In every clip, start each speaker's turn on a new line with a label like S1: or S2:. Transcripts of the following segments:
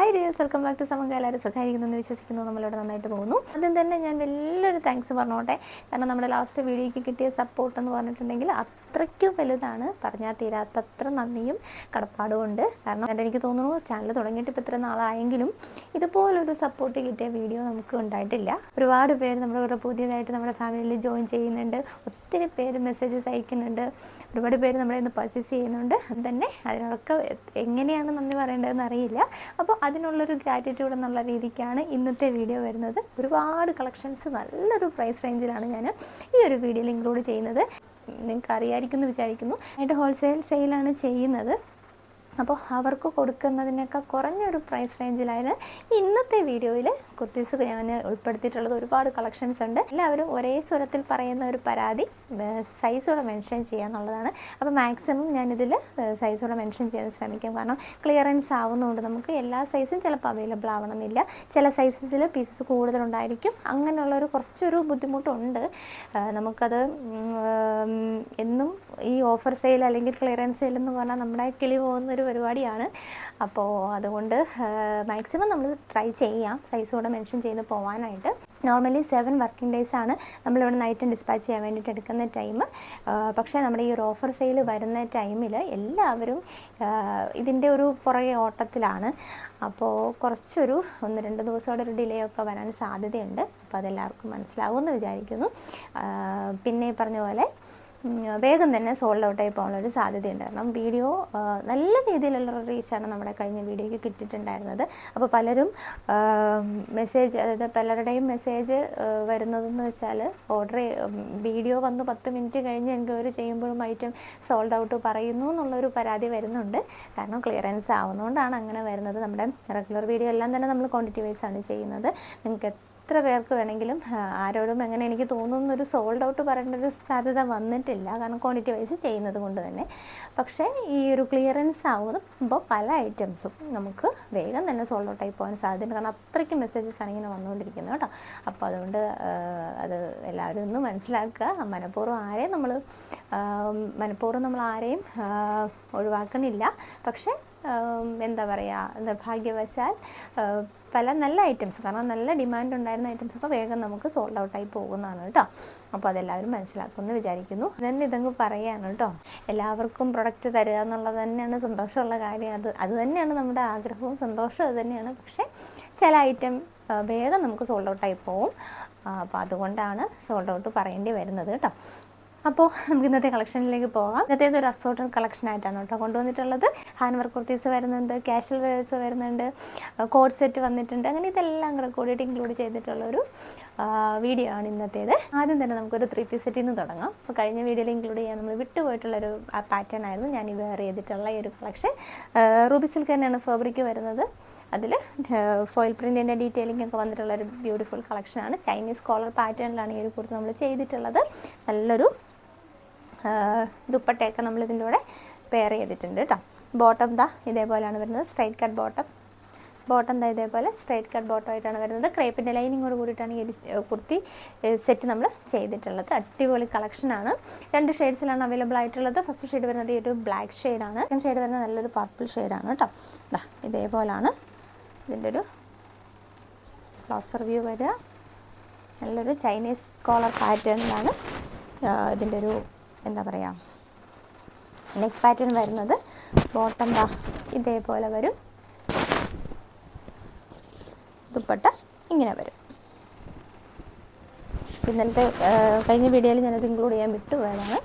S1: Hi dears welcome back to സമങ്ക എല്ലാവരും സുഖമായിരിക്കുന്നു വിശ്വസിക്കുന്നു. നമ്മളിവിടെ നന്നായിട്ട് പോകുന്നു. ആദ്യം തന്നെ ഞാൻ വലിയൊരു താങ്ക്സ് പറഞ്ഞോട്ടെ. കാരണം നമ്മുടെ ലാസ്റ്റ് വീഡിയോയ്ക്ക് കിട്ടിയ സപ്പോർട്ട് എന്ന് പറഞ്ഞിട്ടുണ്ടെങ്കിൽ അത്രയ്ക്കും വലുതാണ്. പറഞ്ഞാൽ തീരാത്തത്ര നന്ദിയും കടപ്പാടും ഉണ്ട്. കാരണം എന്റെ എനിക്ക് തോന്നുന്നു ചാനൽ തുടങ്ങിയിട്ട് ഇപ്പോൾ ഇത്ര നാളായെങ്കിലും ഇതുപോലൊരു സപ്പോർട്ട് കിട്ടിയ വീഡിയോ നമുക്ക് ഉണ്ടായിട്ടില്ല. ഒരുപാട് പേര് നമ്മുടെ കൂടെ പുതിയതായിട്ട് നമ്മുടെ ഫാമിലിയിൽ ജോയിൻ ചെയ്യുന്നുണ്ട്. ഒത്തിരി പേര് മെസ്സേജസ് അയക്കുന്നുണ്ട്. ഒരുപാട് പേര് നമ്മളെ ഇന്ന് പർച്ചേസ് ചെയ്യുന്നുണ്ട്. തന്നെ അതിനൊക്കെ എങ്ങനെയാണ് നന്ദി പറയേണ്ടതെന്ന് അറിയില്ല. അപ്പോൾ അതിനുള്ളൊരു ഗ്രാറ്റിറ്റ്യൂഡ് എന്നുള്ള രീതിക്കാണ് ഇന്നത്തെ വീഡിയോ വരുന്നത്. ഒരുപാട് കളക്ഷൻസ് നല്ലൊരു പ്രൈസ് റേഞ്ചിലാണ് ഞാൻ ഈ ഒരു വീഡിയോയിൽ ഇൻക്ലൂഡ് ചെയ്യുന്നത്. നിങ്ങൾക്ക് അറിയാമായിരിക്കും എന്ന് വിചാരിക്കുന്നു. അതിന്റെ ഹോൾസെയിൽ സെയിലാണ് ചെയ്യുന്നത്. അപ്പോൾ അവർക്ക് കൊടുക്കുന്നതിനൊക്കെ കുറഞ്ഞൊരു പ്രൈസ് റേഞ്ചിലായിരുന്നു ഇന്നത്തെ വീഡിയോയിൽ കുർത്തീസ് ഞാൻ ഉൾപ്പെടുത്തിയിട്ടുള്ളത് ഒരുപാട് കളക്ഷൻസ് ഉണ്ട്. എല്ലാവരും ഒരേ സ്വരത്തിൽ പറയുന്ന ഒരു പരാതി സൈസോടെ മെൻഷൻ ചെയ്യുക എന്നുള്ളതാണ് അപ്പോൾ മാക്സിമം ഞാനിതിൽ സൈസോടെ മെൻഷൻ ചെയ്യാൻ ശ്രമിക്കും. കാരണം ക്ലിയറൻസ് ആവുന്നതുകൊണ്ട് നമുക്ക് എല്ലാ സൈസും ചിലപ്പോൾ അവൈലബിൾ ആവണമെന്നില്ല. ചില സൈസസിൽ പീസസ് കൂടുതലുണ്ടായിരിക്കും. അങ്ങനെയുള്ളൊരു കുറച്ചൊരു ബുദ്ധിമുട്ടുണ്ട്. നമുക്കത് എന്നും ഈ ഓഫർ സെയിൽ അല്ലെങ്കിൽ ക്ലിയറൻസ് സെയിൽ എന്ന് പറഞ്ഞാൽ നമ്മുടെ കിളി പോകുന്ന ഒരു പരിപാടിയാണ്. അപ്പോൾ അതുകൊണ്ട് മാക്സിമം നമ്മൾ ട്രൈ ചെയ്യാം. സൈസ് കൂടെ മെൻഷൻ ചെയ്ത് പോകാനായിട്ട് നോർമലി സെവൻ വർക്കിംഗ് ഡേയ്സ് ആണ് നമ്മളിവിടെ നൈറ്റ് ഡിസ്പാച്ച് ചെയ്യാൻ വേണ്ടിയിട്ട് എടുക്കുന്ന ടൈം പക്ഷേ നമ്മുടെ ഈ ഒരു ഓഫർ സെയിൽ വരുന്ന ടൈമിൽ എല്ലാവരും ഇതിന്റെ ഒരു പുറകെ ഓട്ടത്തിലാണ്. അപ്പോൾ കുറച്ചൊരു ഒന്ന് രണ്ട് ദിവസത്തോടെ ഒരു ഡിലേ ഒക്കെ വരാൻ സാധ്യതയുണ്ട്. അപ്പോൾ അതെല്ലാവർക്കും മനസ്സിലാവുമെന്ന് വിചാരിക്കുന്നു. പിന്നെ പറഞ്ഞ പോലെ വേഗം തന്നെ സോൾഡ് ഔട്ടായി പോകാനുള്ളൊരു സാധ്യതയുണ്ട്. കാരണം വീഡിയോ നല്ല രീതിയിലുള്ള റീച്ചാണ് നമ്മുടെ കഴിഞ്ഞ വീഡിയോയ്ക്ക് കിട്ടിയിട്ടുണ്ടായിരുന്നത്. അപ്പോൾ പലരും മെസ്സേജ് അതായത് പലരുടെയും മെസ്സേജ് വരുന്നതെന്ന് വെച്ചാൽ ഓർഡർ വീഡിയോ വന്ന് പത്ത് മിനിറ്റ് കഴിഞ്ഞ് എൻക്വയറി ചെയ്യുമ്പോഴും ഐറ്റം സോൾഡ് ഔട്ട് പറയുന്നു എന്നുള്ളൊരു പരാതി വരുന്നുണ്ട്. കാരണം ക്ലിയറൻസ് ആവുന്നതുകൊണ്ടാണ് അങ്ങനെ വരുന്നത്. നമ്മുടെ റെഗുലർ വീഡിയോ എല്ലാം തന്നെ നമ്മൾ ക്വാണ്ടിറ്റി വൈസ് ആണ് ചെയ്യുന്നത്. നിങ്ങൾക്ക് എത്ര പേർക്ക് വേണമെങ്കിലും ആരോടും എങ്ങനെ എനിക്ക് തോന്നുന്ന ഒരു സോൾഡ് ഔട്ട് പറയേണ്ട ഒരു സാധ്യത വന്നിട്ടില്ല. കാരണം ക്വാണ്ടിറ്റി വൈസ് ചെയ്യുന്നത് കൊണ്ട് തന്നെ. പക്ഷേ ഈ ഒരു ക്ലിയറൻസ് ആവുമ്പോൾ പല ഐറ്റംസും നമുക്ക് വേഗം തന്നെ സോൾഡ് ഔട്ടായി പോകാൻ സാധ്യതയുണ്ട്. കാരണം അത്രയ്ക്ക് മെസ്സേജസ് ആണ് ഇങ്ങനെ വന്നുകൊണ്ടിരിക്കുന്നത് കേട്ടോ. അപ്പോൾ അതുകൊണ്ട് അത് എല്ലാവരും ഒന്ന് മനസ്സിലാക്കുക. മനഃപൂർവം ആരെയും നമ്മൾ മനഃപൂർവം നമ്മൾ ആരെയും ഒഴിവാക്കണില്ല. പക്ഷേ എന്താ പറയുക നിർഭാഗ്യവശാൽ പല നല്ല ഐറ്റംസ് കാരണം നല്ല ഡിമാൻഡ് ഉണ്ടായിരുന്ന ഐറ്റംസ് ഒക്കെ വേഗം നമുക്ക് സോൾഡ് ഔട്ടായി പോകുന്നതാണ് കേട്ടോ. അപ്പോൾ അതെല്ലാവരും മനസ്സിലാക്കുമെന്ന് വിചാരിക്കുന്നു. തന്നെ ഇതങ്ങ് പറയാണ് കേട്ടോ. എല്ലാവർക്കും പ്രൊഡക്റ്റ് തരിക എന്നുള്ളത് തന്നെയാണ് സന്തോഷമുള്ള കാര്യം. അത് അത് തന്നെയാണ് നമ്മുടെ ആഗ്രഹവും സന്തോഷവും അത് തന്നെയാണ്. പക്ഷേ ചില ഐറ്റം വേഗം നമുക്ക് സോൾഡ് ഔട്ടായി പോവും. അപ്പോൾ അതുകൊണ്ടാണ് സോൾഡ് ഔട്ട് പറയേണ്ടി വരുന്നത് കേട്ടോ. അപ്പോൾ നമുക്ക് ഇന്നത്തെ കളക്ഷനിലേക്ക് പോകാം. ഇന്നത്തേത് ഒരു അസോർട്ടഡ് കളക്ഷൻ ആയിട്ടാണ് കേട്ടോ കൊണ്ടുവന്നിട്ടുള്ളത്. ഹാൻഡ് വർക്ക് കുർത്തീസ് വരുന്നുണ്ട് കാഷ്വൽ വെയേഴ്സ് വരുന്നുണ്ട് കോഡ് സെറ്റ് വന്നിട്ടുണ്ട്. അങ്ങനെ ഇതെല്ലാം കൂടെ കൂടിയിട്ട് ഇൻക്ലൂഡ് ചെയ്തിട്ടുള്ളൊരു വീഡിയോ ആണ് ഇന്നത്തേത്. ആദ്യം തന്നെ നമുക്കൊരു ത്രീ പീസ് സെറ്റിൽ നിന്ന് തുടങ്ങാം. അപ്പോൾ കഴിഞ്ഞ വീഡിയോയിൽ ഇൻക്ലൂഡ് ചെയ്യാൻ നമ്മൾ വിട്ടുപോയിട്ടുള്ളൊരു പാറ്റേൺ ആയിരുന്നു. ഞാൻ വെയർ ചെയ്തിട്ടുള്ള ഈ ഒരു കളക്ഷൻ റൂബി സിൽക്ക് തന്നെയാണ് ഫാബ്രിക് വരുന്നത്. അതിൽ ഫോയിൽ പ്രിന്റിന്റെ ഡീറ്റെയിലിംഗ് ഒക്കെ വന്നിട്ടുള്ള ഒരു ബ്യൂട്ടിഫുൾ കളക്ഷനാണ് ചൈനീസ് കോളർ പാറ്റേണിലാണ് ഈ ഒരു കുർത്ത് നമ്മൾ ചെയ്തിട്ടുള്ളത്. നല്ലൊരു ദുപ്പട്ടയൊക്കെ നമ്മൾ ഇതിന്റെ കൂടെ പെയർ ചെയ്തിട്ടുണ്ട് കേട്ടോ ബോട്ടം ദാ ഇതേപോലെയാണ് വരുന്നത്. സ്ട്രൈറ്റ് കട്ട് ബോട്ടം ബോട്ടം ദാ ഇതേപോലെ സ്ട്രൈറ്റ് കട്ട് ബോട്ടം ആയിട്ടാണ് വരുന്നത്. ക്രേപ്പിന്റെ ലൈനിങ്ങോട് കൂടിയിട്ടാണ് ഈ കുർത്തി സെറ്റ് നമ്മൾ ചെയ്തിട്ടുള്ളത്. അടിപൊളി കളക്ഷനാണ് രണ്ട് ഷെയ്ഡ്സിലാണ് അവൈലബിൾ ആയിട്ടുള്ളത്. ഫസ്റ്റ് ഷെയ്ഡ് വരുന്നത് ഈ ഒരു ബ്ലാക്ക് ഷെയ്ഡാണ് സെക്കൻഡ് ഷെയ്ഡ് വരുന്നത് നല്ലൊരു പർപ്പിൾ ഷെയ്ഡാണ് കേട്ടോ ദാ ഇതേപോലാണ്. ഇതിന്റെ ഒരു ക്ലോസർ വ്യൂ വരിക. നല്ലൊരു ചൈനീസ് കോളർ പാറ്റേണിലാണ് ഇതിന്റെ ഒരു എന്താ പറയുക നെക്ക് പാറ്റേൺ വരുന്നത് ബോട്ടം ബാ ഇതേപോലെ വരും. ദുപ്പട്ട ഇങ്ങനെ വരും. ഇന്നലത്തെ കഴിഞ്ഞ വീഡിയോയിൽ ഞാനത് ഇൻക്ലൂഡ് ചെയ്യാൻ വിട്ടുപോയതാണ്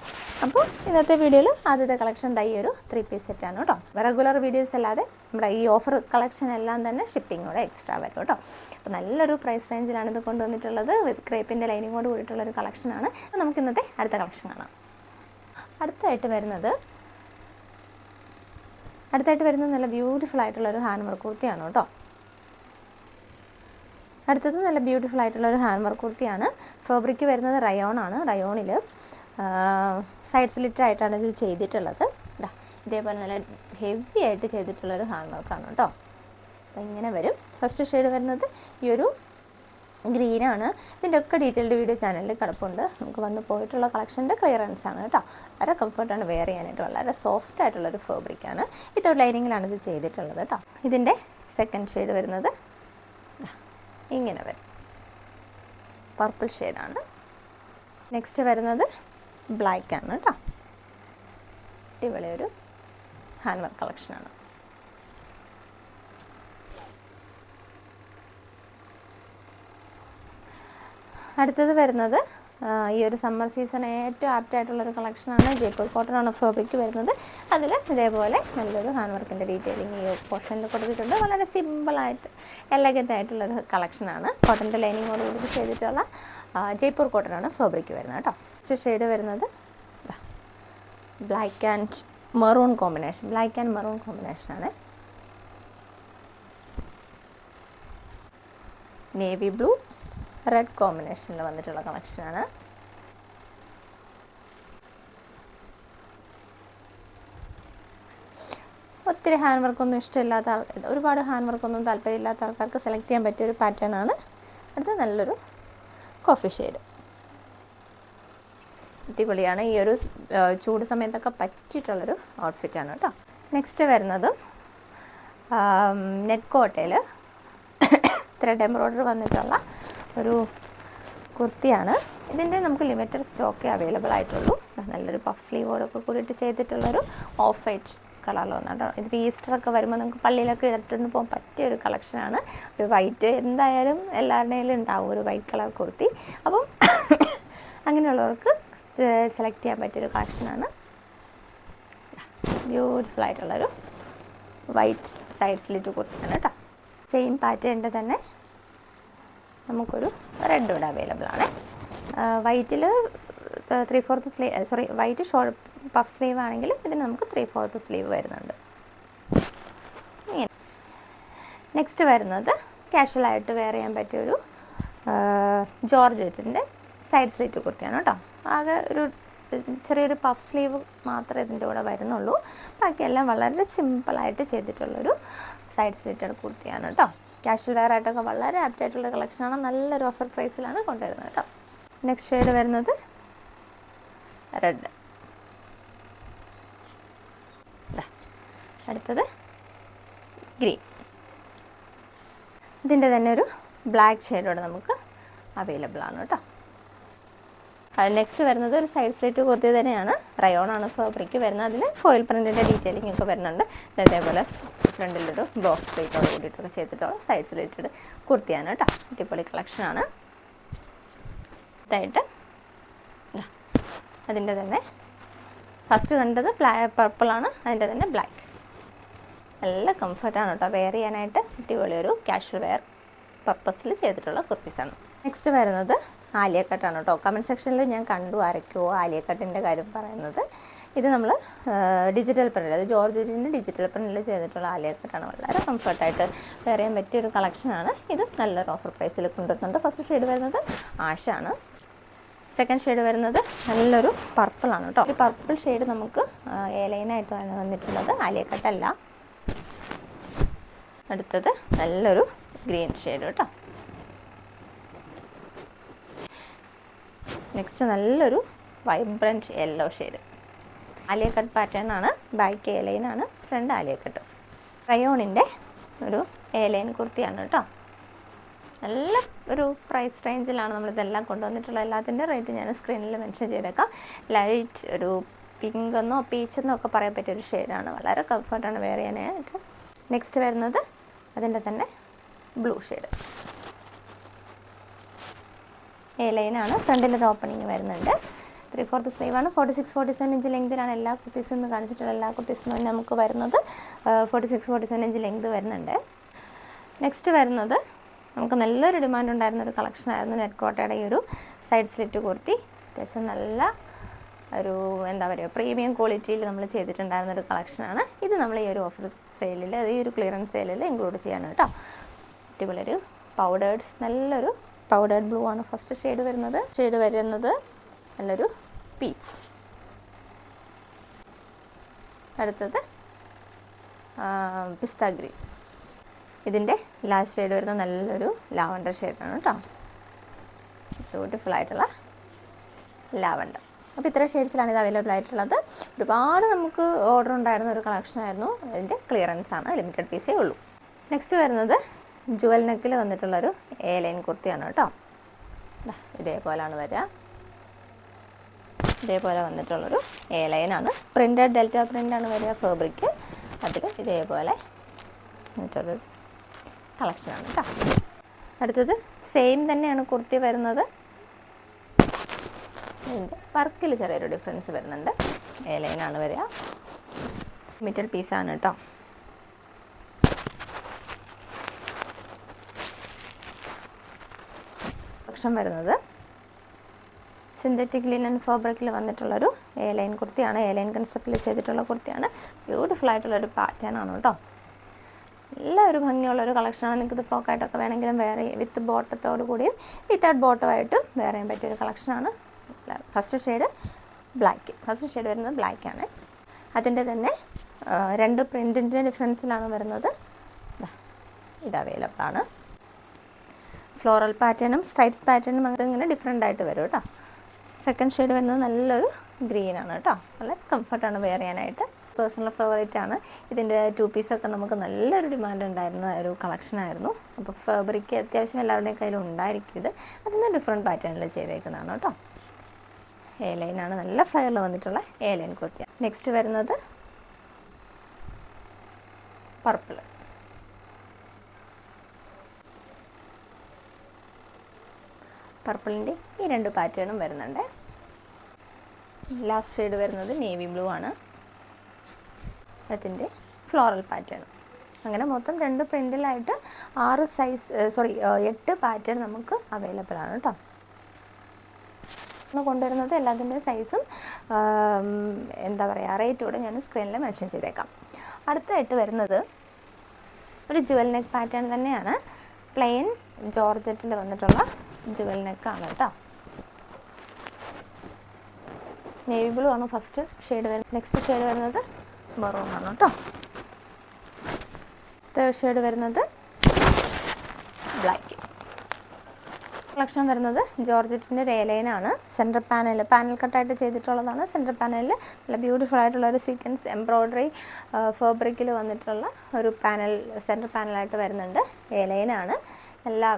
S1: അപ്പോൾ ഇന്നത്തെ വീഡിയോയിൽ ആദ്യത്തെ കളക്ഷൻ ദൈ ഒരു ത്രീ പീസ് സെറ്റാണ് കേട്ടോ റെഗുലർ വീഡിയോസ് അല്ലാതെ നമ്മുടെ ഈ ഓഫർ കളക്ഷൻ എല്ലാം തന്നെ ഷിപ്പിങ്ങോടെ എക്സ്ട്രാ വരും കേട്ടോ അപ്പോൾ നല്ലൊരു പ്രൈസ് റേഞ്ചിലാണ് ഇത് കൊണ്ടുവന്നിട്ടുള്ളത്. വിത്ത് ക്രേപ്പിന്റെ ലൈനിങ്ങോട് കൂടിയിട്ടുള്ളൊരു കളക്ഷനാണ് നമുക്ക് ഇന്നത്തെ അടുത്ത കളക്ഷൻ കാണാം. അടുത്തായിട്ട് വരുന്നത് അടുത്തായിട്ട് വരുന്നത് നല്ല ബ്യൂട്ടിഫുൾ ആയിട്ടുള്ളൊരു ഹാൻഡ് വർക്ക് കുർത്തിയാണ് കേട്ടോ. അടുത്തത് നല്ല ബ്യൂട്ടിഫുൾ ആയിട്ടുള്ള ഒരു ഹാൻഡ് വർക്ക് കുർത്തിയാണ്. ഫാബ്രിക് വരുന്നത് റയോൺ ആണ്. റയോണിൽ സൈഡ് സ്ലിറ്റ് ആയിട്ടാണ് ഇത് ചെയ്തിട്ടുള്ളത്. ഇതാ ഇതേപോലെ നല്ല ഹെവി ആയിട്ട് ചെയ്തിട്ടുള്ളൊരു ഹാൻഡ് വർക്കാണ് കേട്ടോ. അപ്പം ഇങ്ങനെ വരും? ഫസ്റ്റ് ഷെയ്ഡ് വരുന്നത് ഈ ഒരു ഗ്രീനാണ്. ഇതിന്റെ ഒക്കെ ഡീറ്റെയിൽഡ് വീഡിയോ ചാനലിൽ കിടപ്പുണ്ട്. നമുക്ക് വന്ന് പോയിട്ടുള്ള കളക്ഷന്റെ ക്ലിയറൻസ് ആണ് കേട്ടോ വളരെ കംഫർട്ടാണ് വെയർ ചെയ്യാനായിട്ട്. വളരെ സോഫ്റ്റ് ആയിട്ടുള്ളൊരു ഫാബ്രിക്കാണ് ഇത് ലൈനിങ്ങിലാണ് ഇത് ചെയ്തിട്ടുള്ളത് കേട്ടോ ഇതിന്റെ സെക്കൻഡ് ഷെയ്ഡ് വരുന്നത് ഇങ്ങനെ വരും. പർപ്പിൾ ഷെയ്ഡാണ് നെക്സ്റ്റ് വരുന്നത് ബ്ലാക്ക് ആണ് കേട്ടോ അടിപൊളി ഒരു ഹാൻഡ് വർക്ക് കളക്ഷനാണ് അടുത്തത് വരുന്നത് ഈ ഒരു സമ്മർ സീസൺ ഏറ്റവും ആപ്റ്റ് ആയിട്ടുള്ളൊരു കളക്ഷനാണ് ജയ്പൂർ കോട്ടൺ ഫാബ്രിക് വരുന്നത്. അതിൽ ഇതേപോലെ നല്ലൊരു ഹാൻഡ് വർക്കിന്റെ ഡീറ്റെയിലിംഗ് ഈ പോർഷനിൽ കൊടുത്തിട്ടുണ്ട്. വളരെ സിമ്പിളായിട്ട് എലഗന്റ് ആയിട്ടുള്ളൊരു കളക്ഷനാണ് കോട്ടന്റെ ലൈനിങ്ങോട് കൂടി ചെയ്തിട്ടുള്ള ജയ്പൂർ കോട്ടൺ ആണ് ഫാബ്രിക് വരുന്നത് കേട്ടോ. നെക്സ്റ്റ് ഷെയ്ഡ് വരുന്നത് black and maroon combination black and maroon കോമ്പിനേഷനാണ് നേവി ബ്ലൂ റെഡ് കോമ്പിനേഷനിൽ വന്നിട്ടുള്ള കളക്ഷനാണ് ഒത്തിരി ഹാൻഡ് വർക്കൊന്നും ഇഷ്ടമില്ലാത്ത ആൾ ഒരുപാട് ഹാൻഡ് വർക്കൊന്നും താല്പര്യമില്ലാത്ത ആൾക്കാർക്ക് സെലക്ട് ചെയ്യാൻ പറ്റിയ ഒരു പാറ്റേൺ ആണ്. അടുത്ത നല്ലൊരു കോഫി ഷെയ്ഡ് അടിപൊളിയാണ്. ഈ ഒരു ചൂട് സമയത്തൊക്കെ പറ്റിയിട്ടുള്ളൊരു ആണ് കേട്ടോ. നെക്സ്റ്റ് വരുന്നത് നെറ്റ് കോട്ടയിൽ ത്രെഡ് എംബ്രോയ്ഡറി വന്നിട്ടുള്ള ഒരു കുർത്തിയാണ്. ഇതിന്റെ നമുക്ക് ലിമിറ്റഡ് സ്റ്റോക്കേ അവൈലബിൾ ആയിട്ടുള്ളൂ. നല്ലൊരു പഫ് സ്ലീവോടൊക്കെ കൂടിയിട്ട് ചെയ്തിട്ടുള്ളൊരു ഓഫ് വൈറ്റ് കളറിൽ വന്നിട്ടോ ഇതിപ്പോൾ ഈസ്റ്ററൊക്കെ വരുമ്പോൾ നമുക്ക് പള്ളിയിലൊക്കെ ഇട്ടിട്ട് പോകാൻ പറ്റിയ ഒരു കളക്ഷനാണ്. ഒരു വൈറ്റ് എന്തായാലും എല്ലാവരുടെയും ഉണ്ടാവും ഒരു വൈറ്റ് കളർ കുർത്തി. അപ്പം അങ്ങനെയുള്ളവർക്ക് സെലക്ട് ചെയ്യാൻ പറ്റിയൊരു കളക്ഷനാണ്. ബ്യൂട്ടിഫുൾ ആയിട്ടുള്ളൊരു വൈറ്റ് സൈഡ് സ്ലിറ്റ് കുർത്തിയാണ് കേട്ടോ. സെയിം പാറ്റേണിന്റെ തന്നെ നമുക്കൊരു റെഡ് ഇവിടെ അവൈലബിൾ ആണ്. വൈറ്റിൽ three fourth sleeve sorry white shawl puff sleeve ആണെങ്കിൽ ഇതിന് നമുക്ക് ത്രീ ഫോർത്ത് സ്ലീവ് വരുന്നുണ്ട്. ഇങ്ങനെ. നെക്സ്റ്റ് വരുന്നത് കാഷ്വലായിട്ട് വെയർ ചെയ്യാൻ പറ്റിയ പറ്റിയൊരു ജോർജറ്റിന്റെ സൈഡ് സ്ലീറ്റ് കുർത്തിയാണ് കേട്ടോ. ആകെ ഒരു ചെറിയൊരു പഫ് സ്ലീവ് മാത്രമേ ഇതിന്റെ കൂടെ വരുന്നുള്ളൂ. ബാക്കിയെല്ലാം വളരെ സിമ്പിളായിട്ട് ചെയ്തിട്ടുള്ളൊരു സൈഡ് സ്ലീറ്റഡ് കുർത്തിയാണ് കേട്ടോ. കാഷ്വൽ വെയർ ആയിട്ടൊക്കെ വളരെ ആപ്റ്റ് ആയിട്ടുള്ള കളക്ഷനാണ് നല്ലൊരു ഓഫർ പ്രൈസിലാണ് കൊണ്ടുവരുന്നത് കേട്ടോ. നെക്സ്റ്റ് ഷെയ്ഡ് വരുന്നത് റെഡ് അടുത്തത് ഗ്രീൻ ഇതിന്റെ തന്നെ ഒരു ബ്ലാക്ക് ഷെയ്ഡോടെ നമുക്ക് അവൈലബിൾ ആണ് കേട്ടോ. നെക്സ്റ്റ് വരുന്നത് ഒരു സൈഡ് സ്ലിറ്റ് കുർത്തി തന്നെയാണ്. റയോണാണ് ഫാബ്രിക് വരുന്നത്. അതിൽ ഫോയിൽ പ്രിന്റിന്റെ ഡീറ്റെയിലിംഗ് ഒക്കെ വരുന്നുണ്ട്. അതേപോലെ ഫ്രണ്ടിലൊരു ബോക്സ് പ്ലേറ്റോട് കൂടിയിട്ടൊക്കെ ചെയ്തിട്ടുള്ള സൈഡ് സ്ലിറ്റഡ് കുർത്തിയാണ് കേട്ടോ. അടിപൊളി കളക്ഷനാണ് ഇതായിട്ട് അതിന്റെ തന്നെ ഫസ്റ്റ് കണ്ടത് ബ്ലാ പർപ്പിളാണ് അതിന്റെ തന്നെ ബ്ലാക്ക് നല്ല കംഫർട്ടാണ് കേട്ടോ. വെയർ ചെയ്യാനായിട്ട് അടിപൊളി ഒരു കാഷ്വൽ വെയർ പർപ്പസിൽ ചെയ്തിട്ടുള്ള കുർത്തീസാണ് നെക്സ്റ്റ് വരുന്നത് ആലിയക്കട്ടാണ് കേട്ടോ. കമന്റ് സെക്ഷനിൽ ഞാൻ കണ്ടു ആരൊക്കെയോ ആലിയക്കട്ടിന്റെ കാര്യം പറയുന്നത്. ഇത് നമ്മൾ ഡിജിറ്റൽ പ്രിന്റ് അത് ജോർജറ്റിന്റെ ഡിജിറ്റൽ പ്രിന്റിൽ ചെയ്തിട്ടുള്ള ആലിയക്കട്ടാണ്. വളരെ കംഫർട്ടായിട്ട് വെയർ ചെയ്യാൻ പറ്റിയൊരു കളക്ഷനാണ് ഇത് നല്ലൊരു ഓഫർ പ്രൈസിൽ കൊണ്ടുവരുന്നുണ്ട്. ഫസ്റ്റ് ഷെയ്ഡ് വരുന്നത് ആഷാണ് സെക്കൻഡ് ഷെയ്ഡ് വരുന്നത് നല്ലൊരു പർപ്പിളാണ് കേട്ടോ. ഈ പർപ്പിൾ ഷെയ്ഡ് നമുക്ക് ഏലൈനായിട്ടാണ് വന്നിട്ടുള്ളത്. ആലിയക്കട്ടല്ല. അടുത്തത് നല്ലൊരു ഗ്രീൻ ഷെയ്ഡ് കേട്ടോ. നെക്സ്റ്റ് നല്ലൊരു vibrant yellow shade Alia cut pattern ആണ്. ബാക്ക് ഏലൈനാണ് ഫ്രണ്ട് ആലിയ കട്ട്. റയോണിന്റെ ഒരു ഏലൈൻ കുർത്തിയാണ് കേട്ടോ. നല്ല ഒരു പ്രൈസ് റേഞ്ചിലാണ് നമ്മളിതെല്ലാം കൊണ്ടുവന്നിട്ടുള്ളത്. എല്ലാത്തിന്റെ റേറ്റ് ഞാൻ സ്ക്രീനിൽ മെൻഷൻ ചെയ്തേക്കാം. ലൈറ്റ് ഒരു പിങ്ക് എന്നോ പീച്ച് എന്നോ ഒക്കെ പറയാൻ പറ്റിയ ഒരു ഷെയ്ഡാണ് വളരെ കംഫർട്ടാണ് വെയർ ചെയ്യാനായിട്ട് നെക്സ്റ്റ് വരുന്നത് അതിന്റെ തന്നെ ബ്ലൂ ഷെയ്ഡ് എ ലൈനാണ്. ഫ്രണ്ടിലൊരു ഓപ്പണിങ് വരുന്നുണ്ട്. ത്രീ ഫോർത്ത് സ്ലീവ് ആണ്. Forty six forty seven inch ലെങ്തിലാണ് എല്ലാ കുർത്തീസും ഒന്ന് കാണിച്ചിട്ടുള്ള എല്ലാ കുർത്തീസും തന്നെ നമുക്ക് വരുന്നത്. Forty six forty seven inch length വരുന്നുണ്ട്. നെക്സ്റ്റ് വരുന്നത് നമുക്ക് നല്ലൊരു ഡിമാൻഡ് ഉണ്ടായിരുന്ന ഒരു കളക്ഷനായിരുന്നു നെറ്റ് കോട്ടയുടെ ഈ ഒരു സൈഡ് സ്ലിറ്റ് കുർത്തി. അത്യാവശ്യം നല്ല ഒരു എന്താ പറയുക പ്രീമിയം ക്വാളിറ്റിയിൽ നമ്മൾ ചെയ്തിട്ടുണ്ടായിരുന്ന ഒരു കളക്ഷനാണ് ഇത് നമ്മൾ ഈ ഒരു ഓഫർ സെയിലിൽ ഈ ഒരു ക്ലിയറൻസ് സെയിലിൽ ഇൻക്ലൂഡ് ചെയ്യാൻ കേട്ടോ. അടിപൊളി ഒരു പൗഡേർഡ് നല്ലൊരു പൗഡേർഡ് ബ്ലൂ ആണ് ഫസ്റ്റ് ഷെയ്ഡ് വരുന്നത്. ഷെയ്ഡ് വരുന്നത് നല്ലൊരു പീച്ച് അടുത്തത് പിസ്ത ഗ്രീൻ. ഇതിന്റെ ലാസ്റ്റ് ഷെയ്ഡ് വരുന്നത് നല്ലൊരു ലാവണ്ടർ ഷെയ്ഡാണ് കേട്ടോ ബ്യൂട്ടിഫുൾ ആയിട്ടുള്ള ലാവണ്ടർ. അപ്പോൾ ഇത്ര ഷെയ്ഡ്സിലാണ് ഇത് അവൈലബിൾ ആയിട്ടുള്ളത്. ഒരുപാട് നമുക്ക് ഓർഡർ ഉണ്ടായിരുന്ന ഒരു കളക്ഷൻ ആയിരുന്നു. അതിന്റെ ക്ലിയറൻസ് ആണ്. ലിമിറ്റഡ് പീസേ ഉള്ളൂ. നെക്സ്റ്റ് വരുന്നത് ജുവൽ നെക്കിൽ വന്നിട്ടുള്ളൊരു എ ലൈൻ കുർത്തിയാണ് കേട്ടോ. ഇതേപോലെയാണ് വരിക. ഇതേപോലെ വന്നിട്ടുള്ളൊരു എ ലൈനാണ് പ്രിന്റഡ് ഡെൽറ്റ പ്രിന്റാണ് വരിക ഫേബ്രിക്ക് അതിൽ ഇതേപോലെ വന്നിട്ടുള്ളൊരു കളക്ഷനാണ് കേട്ടോ. അടുത്തത് സെയിം തന്നെയാണ് കുർത്തി വരുന്നത്. ഇതിന്റെ വർക്കിൽ ചെറിയൊരു ഡിഫറൻസ് വരുന്നുണ്ട്. എ ലൈനാണ് വരിക. മിറ്റൽ പീസാണ് കേട്ടോ. പക്ഷം വരുന്നത്. സിന്തറ്റിക് ലിനൻ ഫാബ്രിക്കിൽ വന്നിട്ടുള്ളൊരു എ ലൈൻ കുർത്തിയാണ്. എ ലൈൻ കൺസെപ്റ്റിൽ ചെയ്തിട്ടുള്ള കുർത്തിയാണ്. ബ്യൂട്ടിഫുൾ ആയിട്ടുള്ളൊരു പാറ്റേൺ ആണ് കേട്ടോ. നല്ല ഒരു ഭംഗിയുള്ളൊരു കളക്ഷനാണ് നിങ്ങൾക്ക് ഇത് ഫ്രോക്കായിട്ടൊക്കെ വേണമെങ്കിലും വേറെ വിത്ത് ബോട്ടത്തോടു കൂടിയും വിത്തൗട്ട് ബോട്ടമായിട്ടും വേറെ ചെയ്യാൻ പറ്റിയൊരു കളക്ഷനാണ് first shade black first shade വരുന്നത് ബ്ലാക്ക് ആണ്. അതിന്റെ തന്നെ രണ്ട് പ്രിന്റിന്റെ ഡിഫറൻസിലാണ് വരുന്നത്. ഇത് അവൈലബിൾ ആണ്. ഫ്ലോറൽ പാറ്റേണും സ്ട്രൈപ്സ് പാറ്റേണും അങ്ങനെ ഇങ്ങനെ ഡിഫറെന്റ് ആയിട്ട് വരും കേട്ടോ. സെക്കൻഡ് ഷെയ്ഡ് വരുന്നത് നല്ലൊരു ഗ്രീൻ ആണ് കേട്ടോ. വളരെ കംഫർട്ടാണ് വെയർ ചെയ്യാനായിട്ട്. പേഴ്സണൽ ഫേവറേറ്റ് ആണ്. ഇതിന്റെ ടു പീസൊക്കെ നമുക്ക് നല്ലൊരു ഡിമാൻഡ് ഉണ്ടായിരുന്ന ഒരു കളക്ഷനായിരുന്നു അപ്പോൾ ഫാബ്രിക് അത്യാവശ്യം എല്ലാവരുടെയും കയ്യിലും ഉണ്ടായിരിക്കും ഇത്. അതിന് ഡിഫറെന്റ് പാറ്റേണിൽ ചെയ്തേക്കുന്നതാണ് കേട്ടോ. എ ലൈനാണ് നല്ല ഫ്ലയറിൽ വന്നിട്ടുള്ള എ ലൈൻ കുർത്തിയാണ് നെക്സ്റ്റ് വരുന്നത് പർപ്പിൾ പർപ്പിളിന്റെ ഈ രണ്ട് പാറ്റേണും വരുന്നുണ്ട്. ലാസ്റ്റ് ഷെയ്ഡ് വരുന്നത് നേവി ബ്ലൂ ആണ്. അതിന്റെ ഫ്ലോറൽ പാറ്റേൺ അങ്ങനെ മൊത്തം രണ്ട് പ്രിന്റിലായിട്ട് ആറ് സൈസ് സോറി എട്ട് പാറ്റേൺ നമുക്ക് അവൈലബിൾ ആണ് കേട്ടോ കൊണ്ടുവരുന്നത് എല്ലാത്തിന്റെ സൈസും എന്താ പറയുക റേറ്റോടെ ഞാൻ സ്ക്രീനിൽ മെൻഷൻ ചെയ്തേക്കാം. അടുത്തായിട്ട് വരുന്നത് ഒരു ജുവൽ നെക്ക് പാറ്റേൺ തന്നെയാണ്. പ്ലെയിൻ ജോർജറ്റിൽ വന്നിട്ടുള്ള ജുവൽ നെക്കാണ് കേട്ടോ നേവി ബ്ലൂ ആണ് ഫസ്റ്റ് ഷെയ്ഡ് വരുന്നത്. നെക്സ്റ്റ് ഷെയ്ഡ് വരുന്നത് മെറൂൺ ആണ് കേട്ടോ തേർഡ് ഷെയ്ഡ് വരുന്നത് ബ്ലാക്ക് കളക്ഷൻ വരുന്നത് ജോർജറ്റിന്റെ റേലൈനാണ് സെന്റർ പാനൽ പാനൽ കട്ടായിട്ട് ചെയ്തിട്ടുള്ളതാണ്. സെന്റർ പാനലിൽ നല്ല ബ്യൂട്ടിഫുൾ ആയിട്ടുള്ള ഒരു സീക്വൻസ് എംബ്രോയ്ഡറി ഫാബ്രിക്കിൽ വന്നിട്ടുള്ള ഒരു പാനൽ സെന്റർ പാനലായിട്ട് വരുന്നുണ്ട്. ഏലൈനാണ് എല്ലാ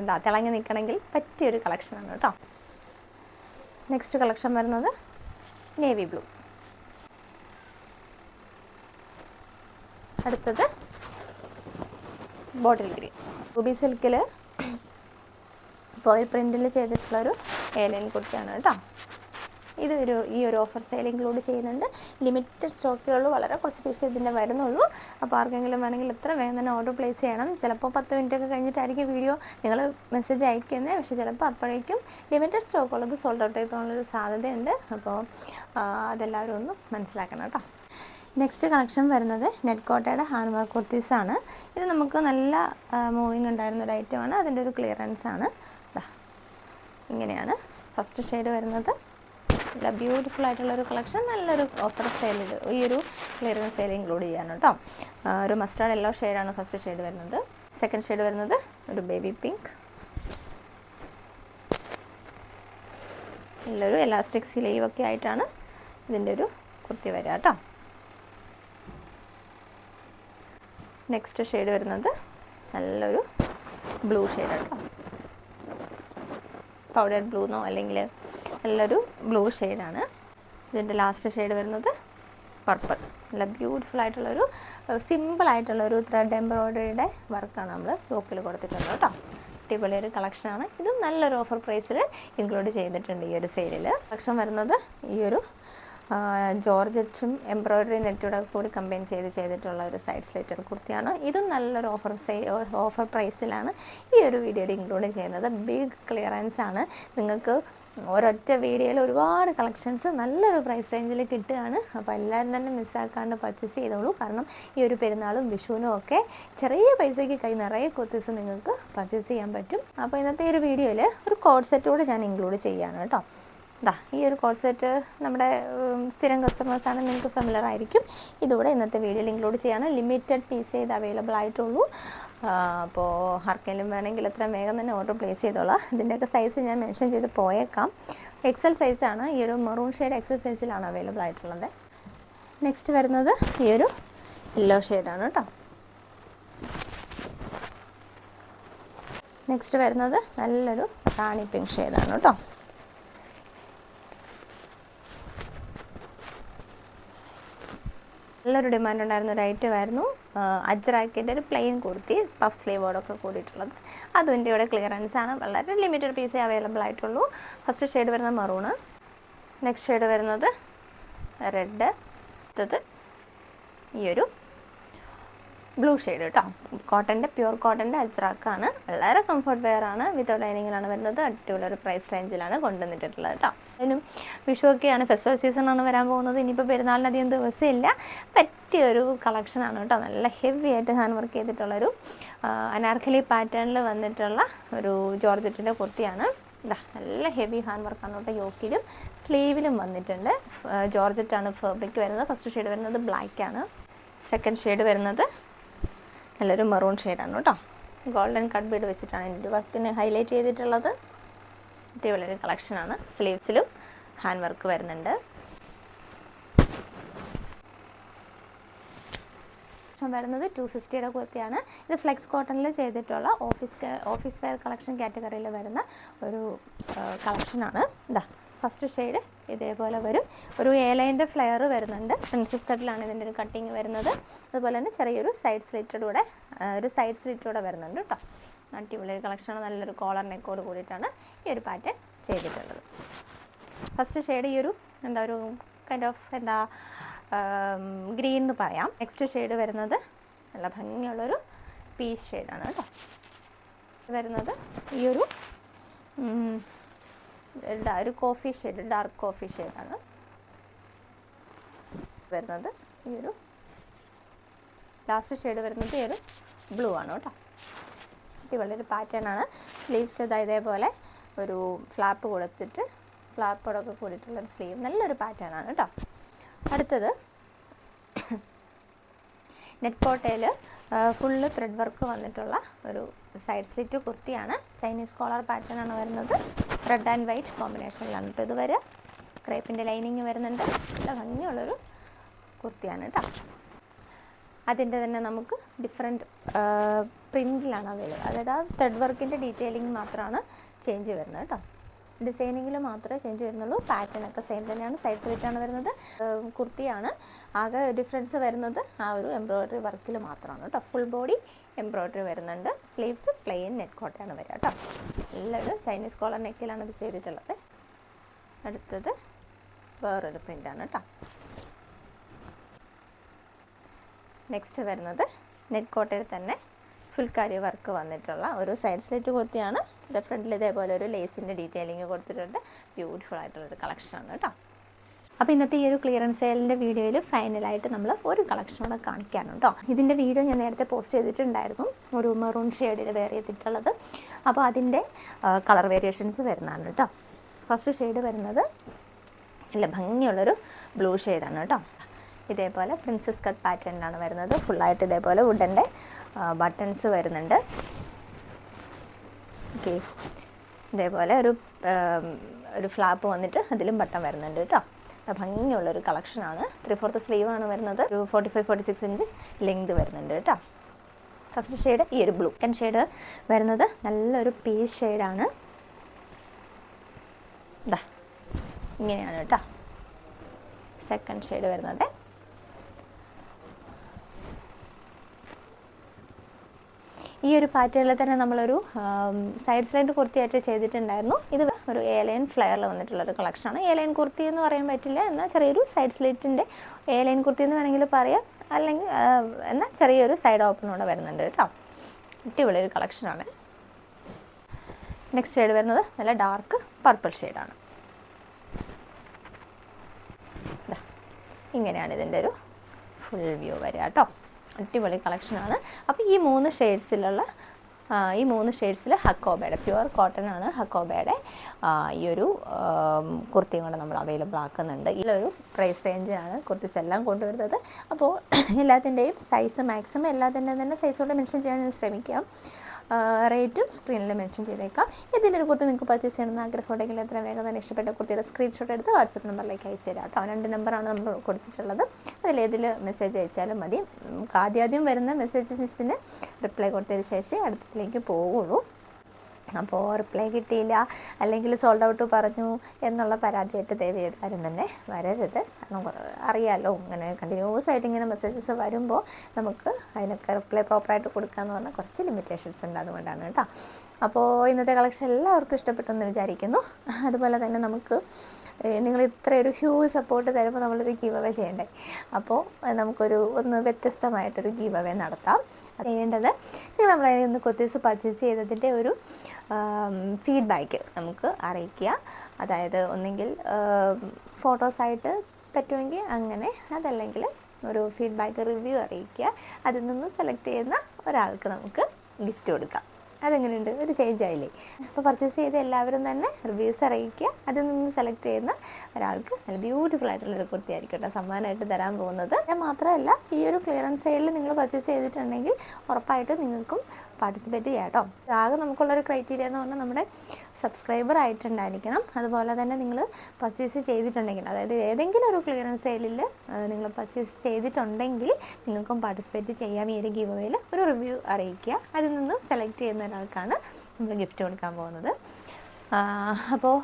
S1: എന്താ തിളങ്ങി നിൽക്കണമെങ്കിൽ പറ്റിയൊരു കളക്ഷനാണ് കേട്ടോ. നെക്സ്റ്റ് കളക്ഷൻ വരുന്നത് നേവി ബ്ലൂ അടുത്തത് ബോട്ടിൽ ഗ്രീൻ റൂബി സിൽക്കിൽ ഫോയിൽ പ്രിന്റിൽ ചെയ്തിട്ടുള്ളൊരു ഏലൈൻ കുർത്തിയാണ് കേട്ടോ. ഇത് ഒരു ഈ ഒരു ഓഫർ സെയിൽ ഇൻക്ലൂഡ് ചെയ്യുന്നുണ്ട്. ലിമിറ്റഡ് സ്റ്റോക്കുകൾ വളരെ കുറച്ച് പീസ് ഇതിന്റെ വരുന്നുള്ളൂ. അപ്പോൾ ആർക്കെങ്കിലും വേണമെങ്കിൽ എത്ര വേഗം തന്നെ ഓർഡർ പ്ലേസ് ചെയ്യണം. ചിലപ്പോൾ പത്ത് മിനിറ്റ് ഒക്കെ കഴിഞ്ഞിട്ടായിരിക്കും വീഡിയോ നിങ്ങൾ മെസ്സേജ് അയക്കുന്നത് പക്ഷേ ചിലപ്പോൾ അപ്പോഴേക്കും ലിമിറ്റഡ് സ്റ്റോക്ക് ഉള്ളത് സോൾഡ് ഔട്ട് ആയിപ്പോകാനുള്ളൊരു സാധ്യതയുണ്ട്. അപ്പോൾ അതെല്ലാവരും ഒന്ന് മനസ്സിലാക്കണം കേട്ടോ. നെക്സ്റ്റ് കളക്ഷൻ വരുന്നത് നെറ്റ് കോട്ടയുടെ ഹാൻഡ് വർക്ക് കുർത്തീസാണ് ഇത് നമുക്ക് നല്ല മൂവിങ് ഉണ്ടായിരുന്ന ഒരു ഐറ്റമാണ് അതിന്റെ ഒരു ക്ലിയറൻസ് ആണ്. ഇങ്ങനെയാണ്. ഫസ്റ്റ് ഷെയ്ഡ് വരുന്നത്. നല്ല ബ്യൂട്ടിഫുൾ ആയിട്ടുള്ള ഒരു കളക്ഷൻ നല്ലൊരു ഓഫർ സെയിലിൽ ഈ ഒരു ക്ലിയറൻസ് സെയിൽ ഇൻക്ലൂഡ് ചെയ്യാൻ കേട്ടോ ഒരു മസ്റ്റാർഡ് യെല്ലോ ഷെയ്ഡാണ് ഫസ്റ്റ് ഷെയ്ഡ് വരുന്നത്. സെക്കൻഡ് ഷെയ്ഡ് വരുന്നത് ഒരു ബേബി പിങ്ക് നല്ലൊരു എലാസ്റ്റിക് സ്ലീവ് ഒക്കെ ആയിട്ടാണ് ഇതിന്റെ ഒരു കുർത്തി വരിക കേട്ടോ നെക്സ്റ്റ് ഷെയ്ഡ് വരുന്നത് നല്ലൊരു ബ്ലൂ ഷെയ്ഡ് കേട്ടോ പൗഡർ ബ്ലൂന്നോ അല്ലെങ്കിൽ നല്ലൊരു ബ്ലൂ ഷെയ്ഡാണ്. ഇതിന്റെ ലാസ്റ്റ് ഷെയ്ഡ് വരുന്നത് പർപ്പിൾ നല്ല ബ്യൂട്ടിഫുൾ ആയിട്ടുള്ളൊരു സിമ്പിൾ ആയിട്ടുള്ളൊരു ത്രെഡ് എംബ്രോയിഡറിയുടെ വർക്കാണ് നമ്മൾ ലോക്കിൽ കൊടുത്തിട്ടുള്ളത് കേട്ടോ. അടിപൊളി ഒരു കളക്ഷനാണ് ഇതും നല്ലൊരു ഓഫർ പ്രൈസിൽ ഇൻക്ലൂഡ് ചെയ്തിട്ടുണ്ട് ഈ ഒരു സെയിലിൽ കളക്ഷൻ വരുന്നത് ഈ ഒരു ജോർജറ്റും എംബ്രോയ്ഡറി നെറ്റോടെ കൂടി കമ്പൈൻ ചെയ്ത് ചെയ്തിട്ടുള്ള ഒരു സൈഡ് സ്ലേറ്റർ കുർത്തിയാണ്. ഇതും നല്ലൊരു ഓഫർ ഓഫർ പ്രൈസിലാണ് ഈ ഒരു വീഡിയോയിൽ ഇൻക്ലൂഡ് ചെയ്യുന്നത് ബിഗ് ക്ലിയറൻസ് ആണ്. നിങ്ങൾക്ക് ഒരൊറ്റ വീഡിയോയിൽ ഒരുപാട് കളക്ഷൻസ് നല്ലൊരു പ്രൈസ് റേഞ്ചിൽ കിട്ടുകയാണ്. അപ്പോൾ എല്ലാവരും തന്നെ മിസ്സാക്കാണ്ട് പർച്ചേസ് ചെയ്തോളൂ. കാരണം ഈ ഒരു പെരുന്നാളും വിഷുവിനും ഒക്കെ ചെറിയ പൈസയ്ക്ക് കൈ നിറയെ കുർത്തീസ് നിങ്ങൾക്ക് പർച്ചേസ് ചെയ്യാൻ പറ്റും. അപ്പോൾ ഇന്നത്തെ ഒരു വീഡിയോയിൽ ഒരു കോഡ് സെറ്റ് കൂടെ ഞാൻ ഇൻക്ലൂഡ് ചെയ്യാണ് കേട്ടോ. ദാ ഈ ഒരു കോൾ സെറ്റ് നമ്മുടെ സ്ഥിരം കസ്റ്റമേഴ്സാണ് നിങ്ങൾക്ക് ഫെമിലർ ആയിരിക്കും. ഇതുകൂടെ ഇന്നത്തെ വീഡിയോയിൽ ഇൻക്ലൂഡ് ചെയ്യാണ്. ലിമിറ്റഡ് പീസ് ഇത് അവൈലബിൾ ആയിട്ടുള്ളൂ. അപ്പോൾ ആർക്കെങ്കിലും വേണമെങ്കിൽ എത്രയും വേഗം തന്നെ ഓർഡർ പ്ലേസ് ചെയ്തോളാം. ഇതിന്റെയൊക്കെ സൈസ് ഞാൻ മെൻഷൻ ചെയ്ത് പോയേക്കാം. എക്സൽ സൈസാണ് ഈ ഒരു മെറൂൺ ഷെയ്ഡ് എക്സൽ സൈസിലാണ് അവൈലബിൾ ആയിട്ടുള്ളത്. നെക്സ്റ്റ് വരുന്നത് ഈ ഒരു യെല്ലോ ഷെയ്ഡാണ് കേട്ടോ നെക്സ്റ്റ് വരുന്നത് നല്ലൊരു റാണി പിങ്ക് ഷെയ്ഡാണ് കേട്ടോ നല്ലൊരു ഡിമാൻഡ് ഉണ്ടായിരുന്ന ഒരു ഐറ്റം ആയിരുന്നു അജ്രാക്കിന്റെ ഒരു പ്ലെയിൻ കുർത്തി പഫ് സ്ലീവോടൊക്കെ കൂടിയിട്ടുള്ളത്. അതും എന്റെ ഇവിടെ ക്ലിയറൻസ് ആണ്. വളരെ ലിമിറ്റഡ് പീസേ അവൈലബിൾ ആയിട്ടുള്ളൂ. ഫസ്റ്റ് ഷെയ്ഡ് വരുന്നത് മറൂണ് നെക്സ്റ്റ് ഷെയ്ഡ് വരുന്നത് റെഡ് അടുത്തത് ഈ ഒരു ബ്ലൂ ഷെയ്ഡ് കേട്ടോ കോട്ടന്റെ പ്യുവർ കോട്ടന്റെ അജ്രാക്കാണ്. വളരെ കംഫർട്ട് വെയർ ആണ്. വിത്തൗട്ട് ലൈനിങ്ങിലാണ് വരുന്നത്. അടിപൊളി ഒരു പ്രൈസ് റേഞ്ചിലാണ് കൊണ്ടുവന്നിട്ടുള്ളത് കേട്ടോ അതിനും വിഷുവൊക്കെയാണ് ഫെസ്റ്റിവൽ സീസണാണ് വരാൻ പോകുന്നത്. ഇനിയിപ്പോൾ പെരുന്നാളിനധികം ദിവസമില്ല. പറ്റിയൊരു കളക്ഷനാണ് കേട്ടോ. നല്ല ഹെവി ആയിട്ട് ഹാൻഡ് വർക്ക് ചെയ്തിട്ടുള്ളൊരു അനാർക്കലി പാറ്റേണിൽ വന്നിട്ടുള്ള ഒരു ജോർജറ്റിന്റെ കുർത്തിയാണ്. ഇതാ നല്ല ഹെവി ഹാൻഡ് വർക്കാണ് കേട്ടോ. യോക്കിലും സ്ലീവിലും വന്നിട്ടുണ്ട്. ജോർജറ്റാണ് ഫാബ്രിക് വരുന്നത്. ഫസ്റ്റ് ഷെയ്ഡ് വരുന്നത് ബ്ലാക്ക് ആണ്. സെക്കൻഡ് ഷെയ്ഡ് വരുന്നത് നല്ലൊരു മെറൂൺ ഷെയ്ഡാണ് കേട്ടോ. ഗോൾഡൻ കട്ട് ബീഡ് വെച്ചിട്ടാണ് എന്റെ വർക്കിന് ഹൈലൈറ്റ് ചെയ്തിട്ടുള്ളത്. ഒരു കളക്ഷനാണ് സ്ലീവ്സിലും ഹാൻഡ് വർക്ക് വരുന്നുണ്ട്. വരുന്നത് ടു ഫിഫ്റ്റിയുടെ കുർത്തിയാണ്. ഇത് ഫ്ലെക്സ് കോട്ടണിൽ ചെയ്തിട്ടുള്ള ഓഫീസ് ഓഫീസ് വെയർ കളക്ഷൻ കാറ്റഗറിയിൽ വരുന്ന ഒരു കളക്ഷനാണ് ഇതാ ഫസ്റ്റ് ഷെയ്ഡ് ഇതേപോലെ വരും. ഒരു ഏലൈന്റെ ഫ്ലെയർ വരുന്നുണ്ട്. പ്രിൻസസ് കട്ടിലാണ് ഇതിന്റെ ഒരു കട്ടിങ് വരുന്നത്. അതുപോലെ തന്നെ ചെറിയൊരു സൈഡ് സ്ലിറ്റഡ് കൂടെ ഒരു സൈഡ് സ്ലിറ്റ് കൂടെ വരുന്നുണ്ട് കേട്ടോ അടിപൊളി ഒരു കളക്ഷനാണ് നല്ലൊരു കോളർ നെക്കോട് കൂടിയിട്ടാണ് ഈ ഒരു പാറ്റേൺ ചെയ്തിട്ടുള്ളത്. ഫസ്റ്റ് ഷെയ്ഡ് ഈ ഒരു എന്താ ഒരു കൈൻഡ് ഓഫ് എന്താ ഗ്രീൻ എന്ന് പറയാം. നെക്സ്റ്റ് ഷെയ്ഡ് വരുന്നത് നല്ല ഭംഗിയുള്ളൊരു പീസ് ഷെയ്ഡാണ് കേട്ടോ വരുന്നത് ഈ ഒരു ഒരു കോഫി ഷെയ്ഡ് ഡാർക്ക് കോഫി ഷെയ്ഡാണ് വരുന്നത്. ഈ ഒരു ലാസ്റ്റ് ഷെയ്ഡ് വരുന്നത് ഈ ഒരു ബ്ലൂ ആണ് കേട്ടോ. അടിപൊളി ഒരു പാറ്റേൺ ആണ്. സ്ലീവ്സിൽ ഇതേപോലെ ഒരു ഫ്ലാപ്പ് കൊടുത്തിട്ട് ഫ്ലാപ്പോടൊക്കെ കൂടിയിട്ടുള്ളൊരു സ്ലീവ് നല്ലൊരു പാറ്റേൺ ആണ് കേട്ടോ. അടുത്തത് നെറ്റ് കോട്ടയിൽ ഫുള്ള് ത്രെഡ് വർക്ക് വന്നിട്ടുള്ള ഒരു സൈഡ് സ്ലിറ്റ് കുർത്തിയാണ്. ചൈനീസ് കോളർ പാറ്റേൺ ആണ് വരുന്നത്. റെഡ് ആൻഡ് വൈറ്റ് കോമ്പിനേഷനിലാണ് കേട്ടോ ഇത് വരിക. ക്രേപ്പിന്റെ ലൈനിങ് വരുന്നുണ്ട്. നല്ല ഭംഗിയുള്ളൊരു കുർത്തിയാണ് കേട്ടോ അതിന്റെ തന്നെ നമുക്ക് ഡിഫറെന്റ് പ്രിന്റിലാണ് അവൈലബിൾ അതായത് ആ ത്രെഡ് വർക്കിന്റെ ഡീറ്റെയിലിംഗ് മാത്രമാണ് ചേഞ്ച് വരുന്നത് കേട്ടോ ഡിസൈനിങ്ങിൽ മാത്രമേ ചേഞ്ച് വരുന്നുള്ളൂ. പാറ്റേൺ ഒക്കെ സെയിം തന്നെയാണ്. സൈഡ് സ്ലിറ്റാണ് വരുന്നത്. കുർത്തിയാണ്. ആകെ ഡിഫറൻസ് വരുന്നത് ആ ഒരു എംബ്രോയ്ഡറി വർക്കിൽ മാത്രമാണ് കേട്ടോ ഫുൾ ബോഡി എംബ്രോയ്ഡറി വരുന്നുണ്ട്. സ്ലീവ്സ് പ്ലെയിൻ നെറ്റ് കോട്ടയാണ് വരിക കേട്ടോ. നല്ലൊരു ചൈനീസ് കോളർ നെക്കിലാണ് ഇത് ചെയ്തിട്ടുള്ളത്. അടുത്തത് വേറൊരു പ്രിന്റാണ് കേട്ടോ. നെക്സ്റ്റ് വരുന്നത് നെറ്റ് കോട്ടയിൽ തന്നെ ഫുൾക്കാരി വർക്ക് വന്നിട്ടുള്ള ഒരു സൈഡ് സ്ലിറ്റ് കൊത്തിയാണ് ഇത് ഫ്രണ്ടിൽ ഇതേപോലെ ഒരു ലേസിന്റെ ഡീറ്റെയിലിംഗ് കൊടുത്തിട്ടുണ്ട്. ബ്യൂട്ടിഫുൾ ആയിട്ടുള്ളൊരു കളക്ഷനാണ് കേട്ടോ. അപ്പോൾ ഇന്നത്തെ ഈ ഒരു ക്ലിയറൻസ് സെയിലിന്റെ വീഡിയോയിൽ ഫൈനലായിട്ട് നമ്മൾ ഒരു കളക്ഷൻ കൂടെ കാണിക്കാനുണ്ടോ ഇതിന്റെ വീഡിയോ ഞാൻ നേരത്തെ പോസ്റ്റ് ചെയ്തിട്ടുണ്ടായിരുന്നു. ഒരു മെറൂൺ ഷെയ്ഡിൽ വെയർ ചെയ്തിട്ടുള്ളത്. അപ്പോൾ അതിന്റെ കളർ വേരിയേഷൻസ് വരുന്നതാണ് കേട്ടോ ഫസ്റ്റ് ഷെയ്ഡ് വരുന്നത് നല്ല ഭംഗിയുള്ളൊരു ബ്ലൂ ഷെയ്ഡാണ് കേട്ടോ ഇതേപോലെ പ്രിൻസസ് കട്ട് പാറ്റേണിലാണ് വരുന്നത്. ഫുള്ളായിട്ട് ഇതേപോലെ വുഡന്റെ ബട്ടൺസ് വരുന്നുണ്ട്. ഓക്കെ ഇതേപോലെ ഒരു ഒരു ഫ്ലാപ്പ് വന്നിട്ട് അതിലും ബട്ടൺ വരുന്നുണ്ട് കേട്ടോ ഭംഗിയുള്ളൊരു കളക്ഷനാണ്. ത്രീ ഫോർത്ത് സ്ലീവ് ആണ് വരുന്നത്. ഒരു forty five forty six inch length വരുന്നുണ്ട് കേട്ടോ. ഫസ്റ്റ് ഷെയ്ഡ് ഈ ഒരു ബ്ലൂ സെക്കൻഡ് ഷെയ്ഡ് വരുന്നത് നല്ലൊരു പീസ് ഷെയ്ഡാണ് ഇതാ ഇങ്ങനെയാണ് കേട്ടോ. സെക്കൻഡ് ഷെയ്ഡ് വരുന്നത്. ഈ ഒരു പാറ്റേണിൽ തന്നെ നമ്മളൊരു സൈഡ് സ്ലൈഡ് കുർത്തിയായിട്ട് ചെയ്തിട്ടുണ്ടായിരുന്നു. ഇത് ഒരു ഏലൈൻ ഫ്ലെയറിൽ വന്നിട്ടുള്ളൊരു കളക്ഷനാണ് ഏലൈൻ കുർത്തി എന്ന് പറയാൻ പറ്റില്ല. എന്നാൽ ചെറിയൊരു സൈഡ് സ്ലിറ്റിന്റെ ഏലൈൻ കുർത്തി എന്ന് വേണമെങ്കിൽ പറയാം. അല്ലെങ്കിൽ എന്നാൽ ചെറിയൊരു സൈഡ് ഓപ്പണോടെ വരുന്നുണ്ട് കേട്ടോ. അടിപൊളി ഒരു കളക്ഷനാണ് നെക്സ്റ്റ് ഷെയ്ഡ് വരുന്നത് നല്ല ഡാർക്ക് പർപ്പിൾ ഷെയ്ഡാണ് ഇങ്ങനെയാണ് ഇതിന്റെ ഒരു ഫുൾ വ്യൂ വരിക കേട്ടോ. അടിപൊളി കളക്ഷനാണ് അപ്പോൾ ഈ മൂന്ന് ഷെയ്ഡ്സിലുള്ള ഈ മൂന്ന് ഷെയ്ഡ്സിൽ ഹക്കോബയുടെ പ്യുവർ കോട്ടൺ ആണ് ഹക്കോബയുടെ ഈ ഒരു കുർത്തിയും കൂടെ നമ്മൾ അവൈലബിൾ ആക്കുന്നുണ്ട്. ഇതിലൊരു പ്രൈസ് റേഞ്ചിലാണ് കുർത്തീസ് എല്ലാം കൊണ്ടുവരുന്നത്. അപ്പോൾ എല്ലാത്തിന്റെയും സൈസ് മാക്സിമം എല്ലാത്തിന്റെയും തന്നെ സൈസ് കൊണ്ട് മെൻഷൻ ചെയ്യാൻ ശ്രമിക്കാം. റേറ്റും സ്ക്രീനിൽ മെൻഷൻ ചെയ്തേക്കാം. ഇതിലൊരു കുർത്തി നിങ്ങൾക്ക് പർച്ചേസ് ചെയ്യണമെന്ന് ആഗ്രഹമുണ്ടെങ്കിൽ എത്ര വേഗം തന്നെ ഇഷ്ടപ്പെട്ട കുർത്തിയുടെ സ്ക്രീൻഷോട്ട് എടുത്ത് വാട്സപ്പ് നമ്പറിലേക്ക് അയച്ചു തരാം കേട്ടോ. രണ്ട് നമ്പറാണ് നമ്മൾ കൊടുത്തിട്ടുള്ളത്. അതിലേതിൽ മെസ്സേജ് അയച്ചാലും മതി. ആദ്യം ആദ്യം വരുന്ന മെസ്സേജസിന് റിപ്ലൈ കൊടുത്തതിന് ശേഷം അടുത്തതിലേക്ക് പോവുള്ളൂ. അപ്പോൾ റിപ്ലൈ കിട്ടിയില്ല. അല്ലെങ്കിൽ സോൾഡ് ഔട്ട് പറഞ്ഞു എന്നുള്ള പരാതിയായിട്ട് ദയവ് ആരും തന്നെ വരരുത്. കാരണം അറിയാമല്ലോ ഇങ്ങനെ കണ്ടിന്യൂസ് ആയിട്ട് ഇങ്ങനെ മെസ്സേജസ് വരുമ്പോൾ നമുക്ക് അതിനൊക്കെ റിപ്ലൈ പ്രോപ്പറായിട്ട് കൊടുക്കാന്ന് പറഞ്ഞാൽ കുറച്ച് ലിമിറ്റേഷൻസ് ഉണ്ട് അതുകൊണ്ടാണ് കേട്ടോ. അപ്പോൾ ഇന്നത്തെ കളക്ഷൻ എല്ലാവർക്കും ഇഷ്ടപ്പെട്ടു എന്ന് വിചാരിക്കുന്നു. അതുപോലെ തന്നെ നമുക്ക് നിങ്ങൾ ഇത്രയൊരു ഹ്യൂജ് സപ്പോർട്ട് തരുമ്പോൾ നമ്മളൊരു ഗീവ് അവേ ചെയ്യണ്ടേ? അപ്പോൾ നമുക്കൊരു ഒന്ന് വ്യത്യസ്തമായിട്ടൊരു ഗീവ് അവേ നടത്താം. ചെയ്യേണ്ടത് നിങ്ങൾ നമ്മളെ ഒന്ന് കൊത്തീസ് പർച്ചേസ് ചെയ്തതിന്റെ ഒരു ഫീഡ്ബാക്ക് നമുക്ക് അറിയിക്കുക. അതായത് ഒന്നെങ്കിൽ ഫോട്ടോസായിട്ട് പറ്റുമെങ്കിൽ അങ്ങനെ അതല്ലെങ്കിൽ ഒരു ഫീഡ്ബാക്ക് റിവ്യൂ അറിയിക്കുക. അതിൽ നിന്ന് സെലക്ട് ചെയ്യുന്ന ഒരാൾക്ക് നമുക്ക് ഗിഫ്റ്റ് കൊടുക്കാം. അതെങ്ങനെയുണ്ട്? ഒരു ചേഞ്ച് ആയില്ലേ? അപ്പോൾ പർച്ചേസ് ചെയ്ത് എല്ലാവരും തന്നെ റിവ്യൂസ് അറിയിക്കുക. അതിൽ നിന്ന് സെലക്ട് ചെയ്യുന്ന ഒരാൾക്ക് നല്ല ബ്യൂട്ടിഫുൾ ആയിട്ടുള്ള ഒരു കുർത്തി ആയിരിക്കും കേട്ടോ സമ്മാനമായിട്ട് തരാൻ പോകുന്നത്. മാത്രമല്ല ഈ ഒരു ക്ലിയറൻസ് സെയിലിൽ നിങ്ങൾ പർച്ചേസ് ചെയ്തിട്ടുണ്ടെങ്കിൽ ഉറപ്പായിട്ടും നിങ്ങൾക്കും പാർട്ടിസിപ്പേറ്റ് ചെയ്യാം കേട്ടോ ആകെ നമുക്കുള്ളൊരു ക്രൈറ്റീരിയ എന്ന് പറഞ്ഞാൽ നമ്മുടെ സബ്സ്ക്രൈബർ ആയിട്ടുണ്ടായിരിക്കണം. അതുപോലെ തന്നെ നിങ്ങൾ പർച്ചേസ് ചെയ്തിട്ടുണ്ടെങ്കിൽ അതായത് ഏതെങ്കിലും ഒരു ക്ലിയറൻസ് സെയിലിൽ നിങ്ങൾ പർച്ചേസ് ചെയ്തിട്ടുണ്ടെങ്കിൽ നിങ്ങൾക്കും പാർട്ടിസിപ്പേറ്റ് ചെയ്യാം ഈ ഒരു ഗീവ് അവേയിൽ ഒരു റിവ്യൂ അറിയിക്കുക. അതിൽ നിന്ന് സെലക്ട് ചെയ്യുന്ന ഒരാൾക്കാണ് നമ്മൾ ഗിഫ്റ്റ് കൊടുക്കാൻ പോകുന്നത്. അപ്പോൾ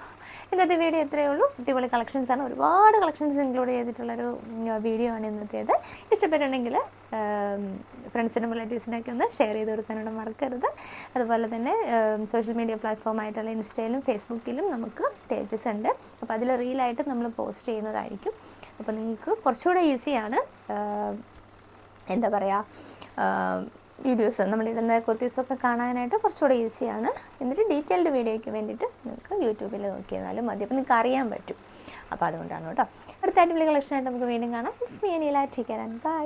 S1: ഇന്നത്തെ വീഡിയോ ഇത്രയേ ഉള്ളൂ. അടിപൊളി കളക്ഷൻസ് ആണ്. ഒരുപാട് കളക്ഷൻസ് ഇൻക്ലൂഡ് ചെയ്തിട്ടുള്ളൊരു വീഡിയോ ആണ് ഇന്നത്തേത്. ഇഷ്ടപ്പെട്ടുണ്ടെങ്കിൽ ഫ്രണ്ട്സിനും റിലേറ്റീവ്സിനൊക്കെ ഒന്ന് ഷെയർ ചെയ്ത് കൊടുക്കാനോട് മറക്കരുത്. അതുപോലെ തന്നെ സോഷ്യൽ മീഡിയ പ്ലാറ്റ്ഫോം ആയിട്ടുള്ള ഇൻസ്റ്റയിലും ഫേസ്ബുക്കിലും നമുക്ക് പേജസ് ഉണ്ട്. അപ്പോൾ അതിൽ റീലായിട്ട് നമ്മൾ പോസ്റ്റ് ചെയ്യുന്നതായിരിക്കും. അപ്പോൾ നിങ്ങൾക്ക് കുറച്ചുകൂടെ ഈസിയാണ് എന്താ പറയുക വീഡിയോസ് നമ്മളിടുന്ന കുർത്തീസൊക്കെ കാണാനായിട്ട് കുറച്ചുകൂടെ ഈസിയാണ്. എന്നിട്ട് ഡീറ്റെയിൽഡ് വീഡിയോയ്ക്ക് വേണ്ടിയിട്ട് നിങ്ങൾക്ക് യൂട്യൂബിൽ നോക്കിയാലും മതി. അപ്പോൾ നിങ്ങൾക്ക് അറിയാൻ പറ്റും. അപ്പോൾ അതുകൊണ്ടാണ് കേട്ടോ. അടുത്ത അടിപൊളി കളക്ഷനായിട്ട് നമുക്ക് വീണ്ടും കാണാം. It's me Anila bye.